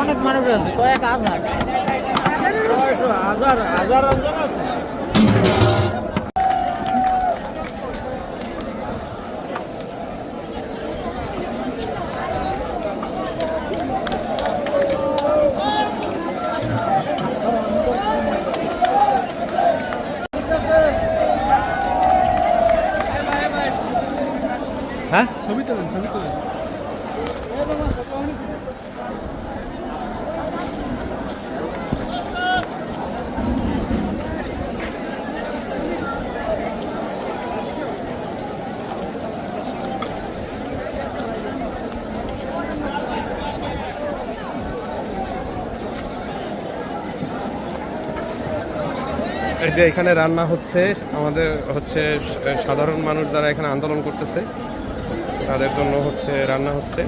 অনেক মানুষ আছে কয়েক হাজার। হাজার হাজার আছে। হ্যাঁ? যে এখানে রান্না হচ্ছে আমাদের হচ্ছে সাধারণ মানুষ যারা এখানে আন্দোলন করতেছে তাদের জন্য হচ্ছে রান্না হচ্ছে।